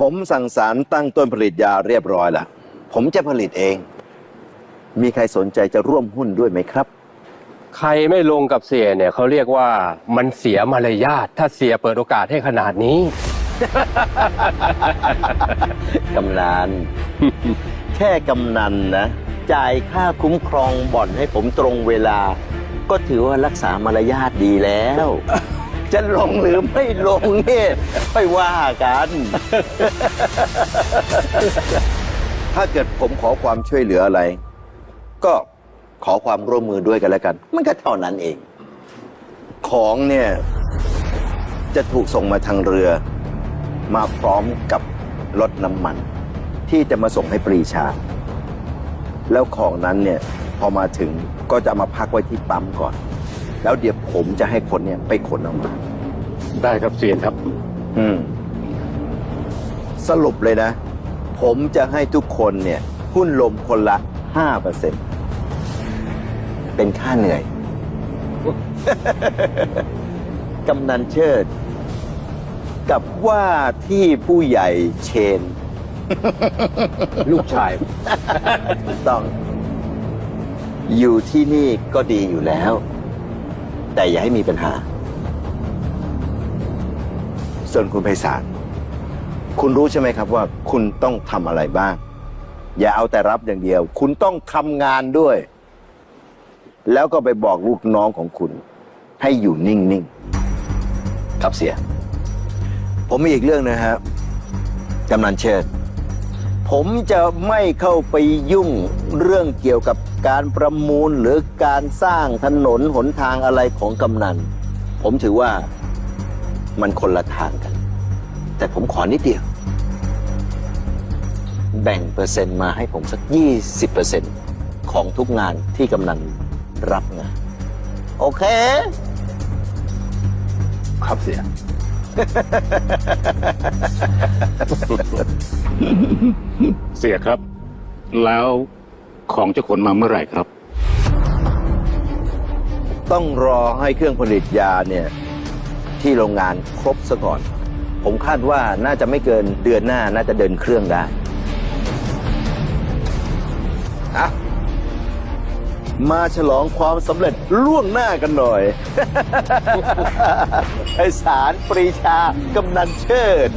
ผมสั่งสารตั้งต้นผลิตยาเรียบร้อยแล้วผมจะผลิตเอง มีใครสนใจจะร่วมหุ้นด้วยไหมครับ ใครไม่ลงกับเสียเนี่ยเขาเรียกว่ามันเสียมารยาทถ้าเสียเปิดโอกาสให้ขนาดนี้ กำนัน แค่กำนันนะ จ่ายค่าคุ้มครองบ่อนให้ผมตรงเวลา ก็ถือว่ารักษามารยาทดีแล้ว จะลงหรือไม่ลงเนี่ยไม่ว่ากัน ถ้าเกิดผมขอความช่วยเหลืออะไร ก็ขอความร่วมมือด้วยกันแล้วกัน มันก็เท่านั้นเอง ของเนี่ย จะถูกส่งมาทางเรือ มาพร้อมกับรถน้ำมัน ที่จะมาส่งให้ปรีชา แล้วของนั้นเนี่ยพอมาถึงก็จะมาพักไว้ที่ปั๊มก่อน แล้วเดี๋ยวผมจะให้คนเนี่ยไปขนออกมา ได้ครับเสียครับ อืม สรุปเลยนะ ผมจะให้ทุกคนเนี่ย หุ้นลมคนละห้าเปอร์เซ็นเป็นค่าเหนื่อย กำนันเชิด กับว่าที่ผู้ใหญ่เชน ลูกชายถูกต้อง อยู่ที่นี่ก็ดีอยู่แล้ว แต่อย่าให้มีปัญหา ส่วนคุณไพศาลคุณรู้ใช่ไหมครับว่าคุณต้องทำอะไรบ้าง อย่าเอาแต่รับอย่างเดียว คุณต้องทำงานด้วย แล้วก็ไปบอกลูกน้องของคุณ ให้อยู่นิ่งๆครับเสีย ผมมีอีกเรื่องนะครับกำนันเชิด ผมจะไม่เข้าไปยุ่งเรื่องเกี่ยวกับการประมูลหรือการสร้างถนนหนทางอะไรของกำนัน ผมถือว่า มันคนละทางกัน แต่ผมขอนิดเดียว แบ่งเปอร์เซ็นต์มาให้ผมสัก 20%ของทุกงานที่กำนันรับงาน โอเค ครับเสีย เสียครับ แล้วของจะขนมาเมื่อไหร่ครับ ต้องรอให้เครื่องผลิตยาเนี่ย ที่โรงงานครบซะก่อน ผมคาดว่าน่าจะไม่เกินเดือนหน้าน่าจะเดินเครื่องได้อะมาฉลองความสำเร็จล่วงหน้ากันหน่อย ไอสารปรีชากำนันเชิด